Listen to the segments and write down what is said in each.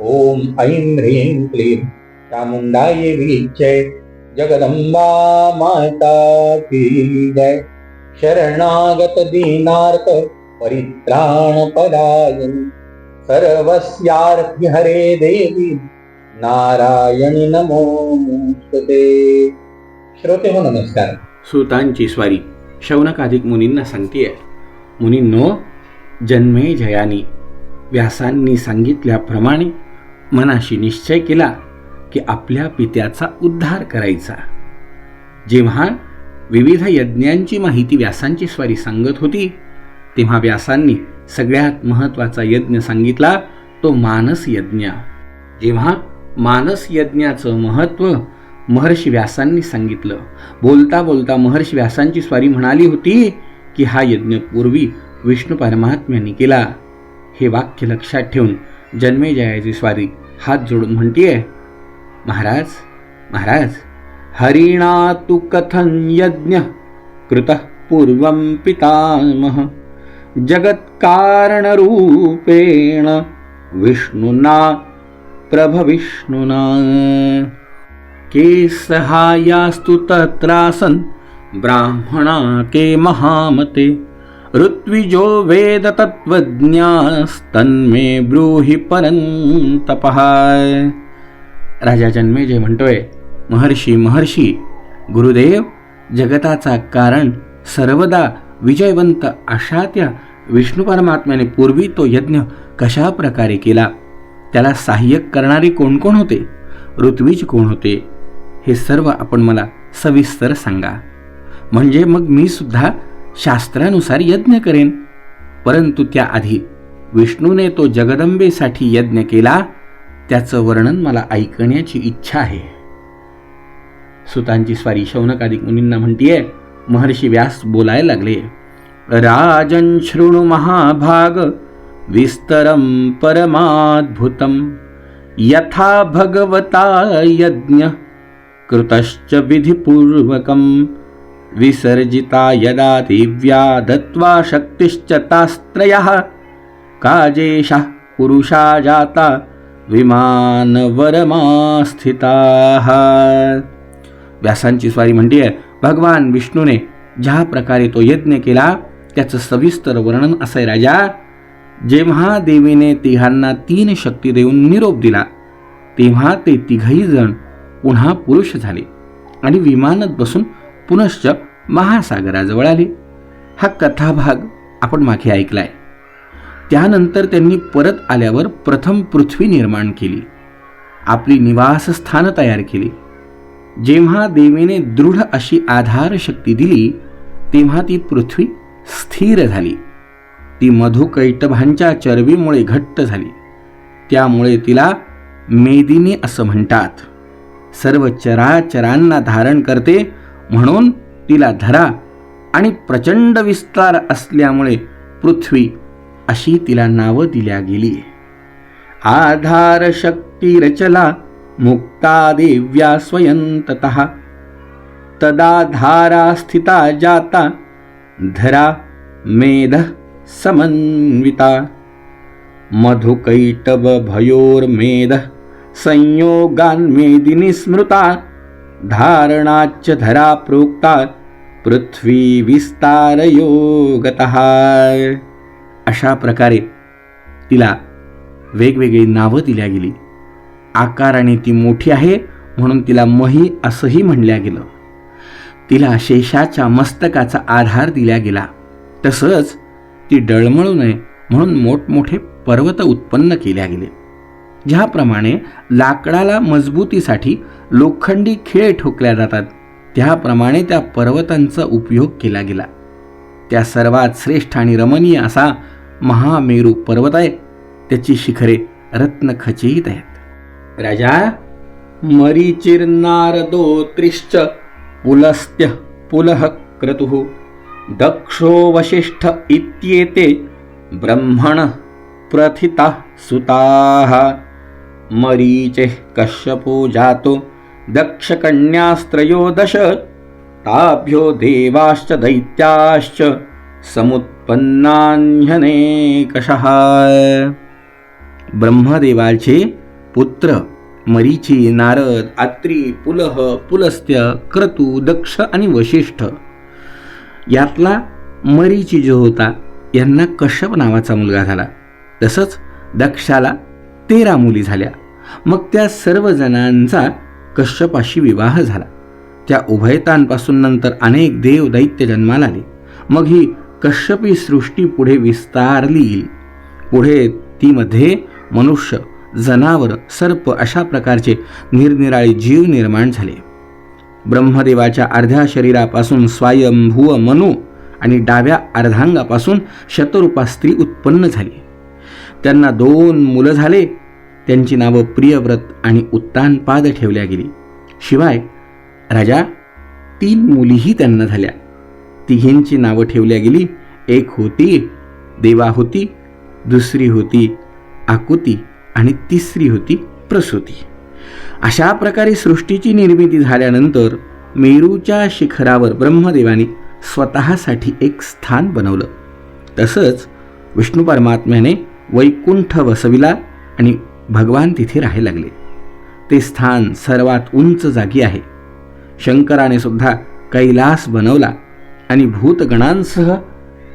ॐ ऐं ह्रीं क्लीं चामुंडाय विच्चय जगदंबा माता की जय। शरणागत दीनार्थ परित्राण पदायन हरे देवी नारायणी नमोस्तुते श्रोते हो नमस्कार। सुतांची स्वारी शौनकाधिक मुनींना सांगतेय मुनींनो जन्मे जयानी व्यासांनी सांगितल्याप्रमाणे मनाशी निश्चय केला की आपल्या पित्याचा उद्धार करायचा. जेव्हा विविध यज्ञांची माहिती व्यासांची स्वारी सांगत होती तेव्हा व्यासांनी सगळ्यात महत्त्वाचा यज्ञ सांगितला तो मानस यज्ञ. जेव्हा मानस यज्ञाचं महत्त्व महर्षी व्यासांनी सांगितलं बोलता बोलता महर्षी व्यासांची स्वारी म्हणाली होती की हा यज्ञ पूर्वी विष्णू परमात्म्यांनी केला. हे वाक्य लक्षात ठेवून जन्मेजयाची स्वारी हात जोडून म्हणतीये महाराज महाराज हरिणा तु कथं यज्ञ? कृतः पूर्वं पितामह. जगत्कारणरूपेण विष्णुना प्रभविष्णुना. के सहायास्तु तत्रासन् ब्राह्मणा के महामते। ऋत्विजो वेद तत्त्वज्ञास्तन्मे ब्रूहि परन्तपः। राजा जन्मेजय म्हणतोय महर्षी महर्षी गुरुदेव जगताचा कारण सर्वदा विजयवंत अशा त्या विष्णू परमात्म्याने पूर्वी तो यज्ञ कशा प्रकारे केला? त्याला सहाय्यक करणारे कोण कोण होते? ऋत्विज कोण होते? हे सर्व आपण मला सविस्तर सांगा. म्हणजे मग मी सुद्धा शास्त्रानुसार यज्ञ करेन. परंतु त्याआधी विष्णूने तो जगदंबेसाठी यज्ञ केला त्याचं वर्णन मला ऐकण्याची इच्छा आहे. सुतांची स्वारी शौनकादिक मुनींना म्हणतीये महर्षी व्यास बोलायला लागले राजन शृणु महाभाग विस्तरम परमाद्भुतम। यथा भगवता यज्ञ कृतश्च विधिपूर्वकम। विसर्जिता यदा दिव्या दत्त्वा शक्तिश्च तास्त्रयः। काजेशः पुरुषा जाता विमानवरमास्थिताः। व्यासांची स्वारी म्हणजे भगवान विष्णूने ज्या प्रकारे तो यज्ञ केला त्याचं सविस्तर वर्णन असे राजा जेव्हा देवीने तिघांना तीन शक्ती देऊन निरोप दिला तेव्हा ते तिघही जण पुन्हा पुरुष झाले आणि विमानात बसून पुनश्च महासागराजवळ आले. हा कथाभाग आपण मागे ऐकलाय. त्यानंतर त्यांनी परत आल्यावर प्रथम पृथ्वी निर्माण केली. आपली निवासस्थानं तयार केली. जेव्हा देवीने दृढ अशी आधार शक्ती दिली तेव्हा ती पृथ्वी स्थिर झाली. ती मधुकैटभांच्या चरबीमुळे घट्ट झाली. त्यामुळे तिला मेदिनी असं म्हणतात. सर्व चराचरांना धारण करते म्हणून तिला धरा आणि प्रचंड विस्तार असल्यामुळे पृथ्वी अशी तिला नावं दिल्या गेली. आधार शक्ती रचला मुक्ता देव्या स्वयंतत. तदा धारा स्थिता जाता धरा मेध समन्विता. मधुकैटवभयोर्मेदः संयोगान्मेदिनी स्मृता. धारणाच्च धरा प्रोक्ता पृथ्वी विस्तारयोगत। अशा प्रकारे तिला वेगवेगळी नावं दिल्या गेली. आकाराने ती मोठी आहे म्हणून तिला मही असंही म्हणल्या गेलं. तिला शेषाच्या मस्तकाचा आधार दिला गेला. तसंच ती डळमळू नये म्हणून मोठमोठे पर्वत उत्पन्न केल्या गेले. ज्याप्रमाणे लाकडाला मजबूतीसाठी लोखंडी खेळ ठोकल्या जातात. त्याप्रमाणे त्या पर्वतांचा उपयोग केला गेला. त्या सर्वात श्रेष्ठ आणि रमणीय असा महामेरू पर्वत आहे. त्याची शिखरे रत्नखचित आहेत. राजा मरीचिर्नारदोत्रिश्च पुलस्त्य पुलः क्रतुः दक्षो वशिष्ठ इत्येते ब्रह्मण प्रथिताः सुताः। मरीचे कश्यपो जातो दक्षकन्यास्त्रयोदश ताभ्यो देवाश्च दैत्याश्च समुत्पन्नान्यनेकशः। ब्रह्मदेवाचे पुत्र मरीची नारद आत्री पुलह पुलस्त्य क्रतू दक्ष आणि वशिष्ठ यातला मरीची जो होता यांना कश्यप नावाचा मुलगा झाला. तसंच दक्षाला तेरा मुली झाल्या. मग त्या सर्व जणांचा कश्यपाशी विवाह झाला. त्या उभयतांपासून नंतर अनेक देव दैत्य जन्माला आले. मग ही कश्यपी सृष्टी पुढे विस्तारली. पुढे ती मध्ये मनुष्य जनावर सर्प अशा प्रकारचे निरनिराळे जीव निर्माण झाले. ब्रह्मदेवाच्या अर्ध्या शरीरापासून स्वयंभुव मनु आणि डाव्या अर्धांगापासून शतरूपा स्त्री उत्पन्न झाली. त्यांना दोन मुलं झाले. त्यांची नावं प्रियव्रत आणि उत्तानपाद ठेवल्या गेली. शिवाय राजा तीन मुलीही त्यांना झाल्या. तिघींची नावं ठेवल्या गेली. एक होती देवा होती दुसरी होती आकुती आणि तिसरी होती प्रसूती. अशा प्रकारे सृष्टीची निर्मिती झाल्यानंतर मेरूच्या शिखरावर ब्रह्मदेवाने स्वतःसाठी एक स्थान बनवलं. तसंच विष्णू परमात्म्याने वैकुंठ वसविला आणि भगवान तिथे राहायला लागले. ते स्थान सर्वात उंच जागी आहे. शंकराने सुद्धा कैलास बनवला आणि भूतगणांसह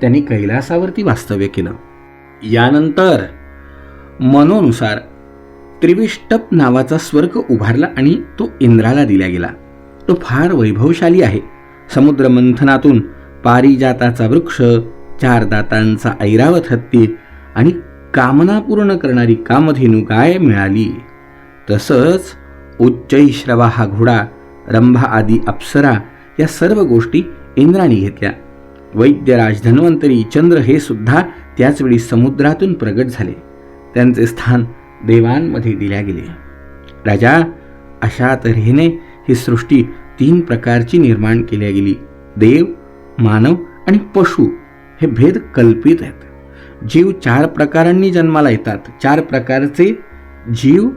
त्यांनी कैलासावरती वास्तव्य केलं. यानंतर मनोनुसार त्रिविष्टप नावाचा स्वर्ग उभारला आणि तो इंद्राला दिला गेला. तो फार वैभवशाली आहे. समुद्र मंथनातून पारिजाताचा वृक्ष चार दातांचा ऐरावत हत्ती आणि कामना पूर्ण करणारी कामधेनू गाय मिळाली. तसंच उच्चैश्रवा हा घोडा रंभा आदी अप्सरा या सर्व गोष्टी इंद्राने घेतल्या. वैद्यराज धन्वंतरी चंद्र हे सुद्धा त्याचवेळी समुद्रातून प्रगट झाले. त्यांचे स्थान देवांमध्ये दिल्या गेले. राजा अशा तऱ्हेने ही सृष्टी तीन प्रकारची निर्माण केल्या गेली. देव मानव आणि पशु हे भेद कल्पित आहेत. जीव चार प्रकारांनी जन्माला येतात. चार प्रकारचे जीव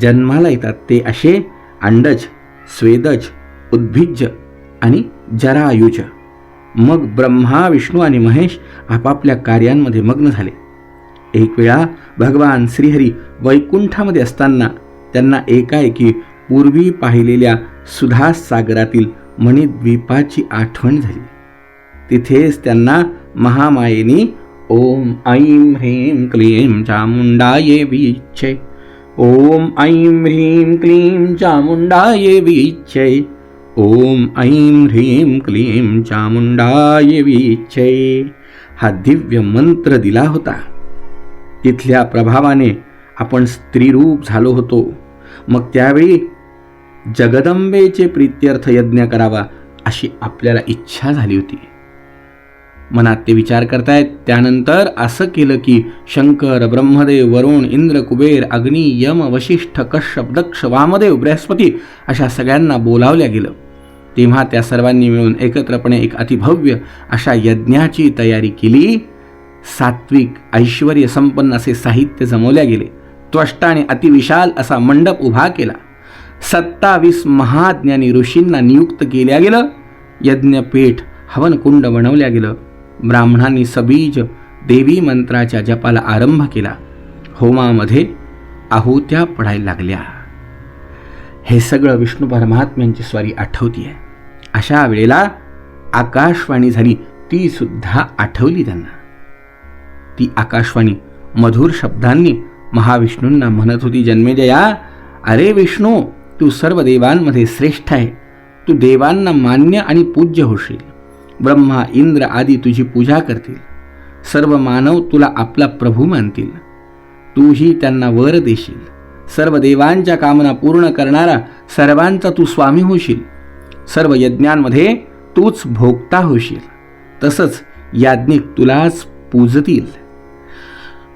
जन्माला येतात. ते असे अंडज स्वेदज उद्भिज्ज आणि जरायुज. मग ब्रह्मा विष्णू आणि महेश आपापल्या कार्यांमध्ये मग्न झाले. एक वेळा भगवान श्रीहरी वैकुंठामध्ये असताना त्यांना एकाएकी पूर्वी पाहिलेल्या सुधास सागरातील मणिद्वीपाची आठवण झाली. तिथेच त्यांना महामायेने ॐ ऐं ह्रीं क्लीं चामुंडाये वीक्षे ओम ऐं ह्रीं क्लीं चामुंडाये वीक्षे ॐ ऐं ह्रीं क्लीं चामुंडाये वीक्षे हा दिव्य मंत्र दिला होता। तिथल्या प्रभावाने आपण स्त्रीरूप झालो होतो। मग त्यावेळी जगदंबेचे प्रित्यर्थ यज्ञ करावा अशी आपल्याला इच्छा झाली होती. मनात ते विचार करतायत. त्यानंतर असं केलं की शंकर ब्रह्मदेव वरुण इंद्र कुबेर अग्नी यम वशिष्ठ कश्यप दक्ष वामदेव बृहस्पती अशा सगळ्यांना बोलावल्या गेलं. तेव्हा त्या सर्वांनी मिळून एकत्रपणे एक अतिभव्य अशा यज्ञाची तयारी केली. सात्विक ऐश्वर संपन्न असे साहित्य जमवल्या गेले. त्वष्टाने आणि अतिविशाल असा मंडप उभा केला. सत्तावीस महाज्ञानी ऋषींना नियुक्त केल्या गेलं. यज्ञपेठ हवनकुंड बनवल्या गेलं. ब्राह्मणांनी सबीज देवी मंत्राच्या जपाला आरंभ केला. होमामध्ये आहुत्या पडायला लागल्या. हे सगळं विष्णू परमात्म्यांची स्वारी आठवतीये. अशा वेळेला आकाशवाणी झाली ती सुद्धा आठवली त्यांना. ती आकाशवाणी मधुर शब्दांनी महाविष्णूंना म्हणत होती जन्मेजया अरे विष्णू तू सर्व देवांमध्ये श्रेष्ठ आहे. तू देवांना मान्य आणि पूज्य होशील. ब्रह्मा इंद्र आदी तुझी पूजा करतील. सर्व मानव तुला आपला प्रभू मानतील. तूही त्यांना वर देशील. सर्व देवांच्या कामना पूर्ण करणारा सर्वांचा तू स्वामी होशील. सर्व यज्ञांमध्ये तूच भोगता होशील. तसंच याज्ञिक तुलाच पूजतील.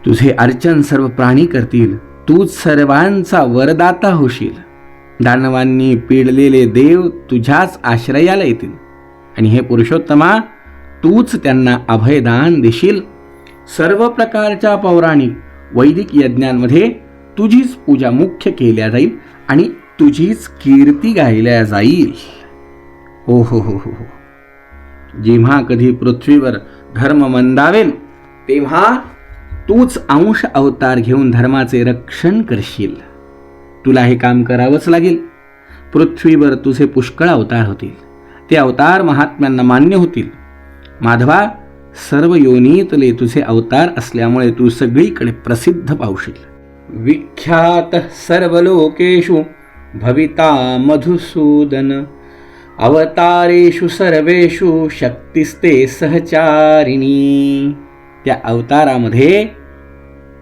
तुझे अर्चन सर्व प्राणी करतील. तूच सर्वांचा वरदाता होशील. दानवांनी पिडलेले देव तुझ्याच आश्रयाला येतील. आणि हे पुरुषोत्तमा तूच त्यांना अभयदान देशील. सर्व प्रकारच्या पौराणिक वैदिक यज्ञांमध्ये तुझीच पूजा मुख्य केल्या जाईल आणि तुझीच कीर्ती गायल्या जाईल. हो हो हो हो हो. जेव्हा कधी पृथ्वीवर धर्म मंदावेल तेव्हा तूच अंश अवतार घेऊन धर्माचे रक्षण करशील. तुला हे काम करावंच लागेल. पृथ्वीवर तुझे पुष्कळ अवतार होतील. ते अवतार महात्म्यांना मान्य होतील. माधवा सर्व योनीतले तुझे अवतार असल्यामुळे तू सगळीकडे प्रसिद्ध पावशील विख्यात सर्व लोकेशु भविता मधुसूदन अवतारेषु सर्वेषु शक्तिस्ते सहचारिणी. त्या अवतारामध्ये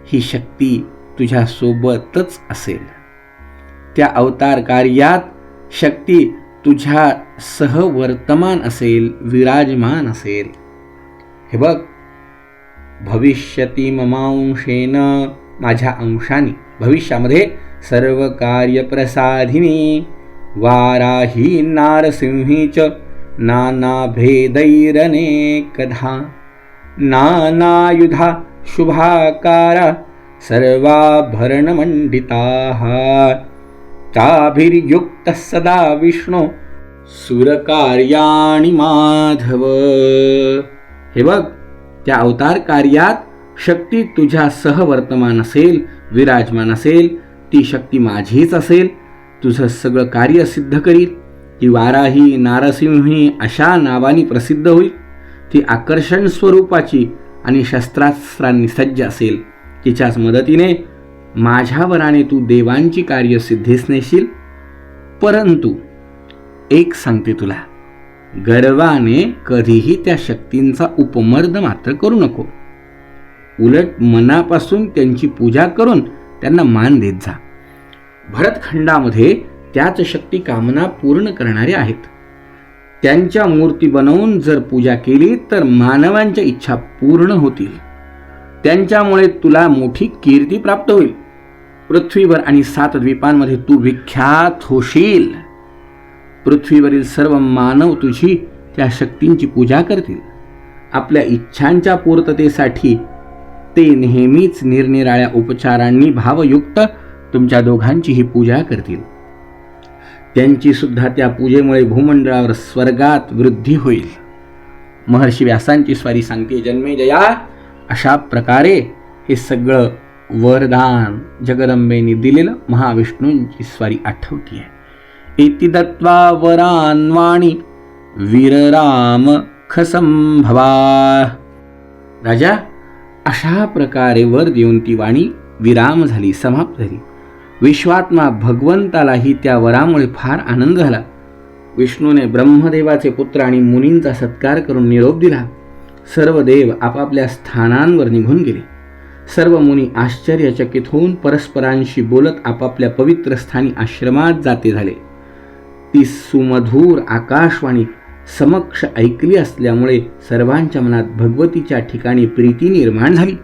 ही शक्ती तुझ्यासोबतच असेल. त्या अवतार कार्यात शक्ती तुझ्या सहवर्तमान असेल विराजमान असेल. हे बघ भविष्यती ममांशेन माझ्या अंशाने भविष्यामध्ये सर्व कार्यप्रसाधिनी वाराही नारसिंही च नानाभेदैरनेकधा नानायुधा शुभाकारा सर्वाभरणमण्डिताः ताभिर्युक्तः सदा विष्णू। सुरकार्याणि माधव। हे बघ त्या अवतार कार्यात शक्ती तुझ्या सहवर्तमान असेल विराजमान असेल ती शक्ती माझीच असेल तुझं सगळं कार्य सिद्ध करील ती वाराही नारसिंही अशा नावानी प्रसिद्ध होईल ती आकर्षण स्वरूपाची आणि शस्त्रास्त्रांनी सज्ज असेल तिच्याच मदतीने माझ्या वराने तू देवांची कार्य सिद्धीस नेशील. परंतु एक सांगते तुला गर्वाने कधीही त्या शक्तींचा उपमर्द मात्र करू नको. उलट मनापासून त्यांची पूजा करून त्यांना मान देत जा. भरतखंडामध्ये त्याच शक्ती कामना पूर्ण करणाऱ्या आहेत. त्यांच्या मूर्ती बनवून जर पूजा केली तर मानवांच्या इच्छा पूर्ण होतील. त्यांच्यामुळे तुला मोठी कीर्ती प्राप्त होईल. पृथ्वीवर आणि सात द्वीपांमध्ये तू विख्यात होशील. पृथ्वीवरील सर्व मानव तुझी त्या शक्तींची पूजा करतील. आपल्या इच्छांच्या पूर्ततेसाठी ते नेहमीच निरनिराळ्या उपचारांनी भावयुक्त तुमच्या दोघांचीही पूजा करतील. त्यांची सुद्धा त्या पूजेमुळे भूमंडळावर स्वर्गात वृद्धी होईल. महर्षी व्यासांची स्वारी सांगते जन्मे जया अशा प्रकारे हे सगळं वरदान जगदंबेने दिलेलं महाविष्णूंची स्वारी आठवती आहे. इति दत्वा वरान्वाणी वीरराम खसंभवा. राजा अशा प्रकारे वर देऊन ती वाणी विराम झाली समाप्त झाली. विश्वात्मा भगवंतालाही त्या वरामुळे फार आनंद झाला. विष्णूने ब्रह्मदेवाचे पुत्र आणि मुनींचा सत्कार करून निरोप दिला. सर्व देव आपापल्या स्थानांवर निघून गेले. सर्व मुनी आश्चर्यचकित होऊन परस्परांशी बोलत आपापल्या पवित्र स्थानी आश्रमात जाते झाले. ती सुमधूर आकाशवाणी समक्ष ऐकली असल्यामुळे सर्वांच्या मनात भगवतीच्या ठिकाणी प्रीती निर्माण झाली.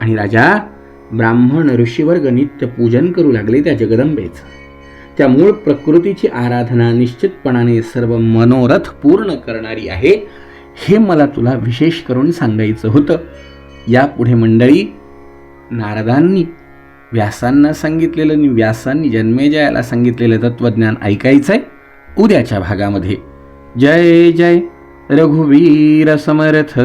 आणि राजा ब्राह्मण ऋषीवर्ग नित्य पूजन करू लागले त्या जगदंबेचं. त्या मूळ प्रकृतीची आराधना निश्चितपणाने सर्व मनोरथ पूर्ण करणारी आहे. हे मला तुला विशेष करून सांगायचं होतं. यापुढे मंडळी नारदांनी व्यासांना सांगितलेलं आणि व्यासांनी जन्मेजयाला सांगितलेलं तत्वज्ञान ऐकायचं आहे उद्याच्या भागामध्ये. जय जय. रघुवीर समर्थ.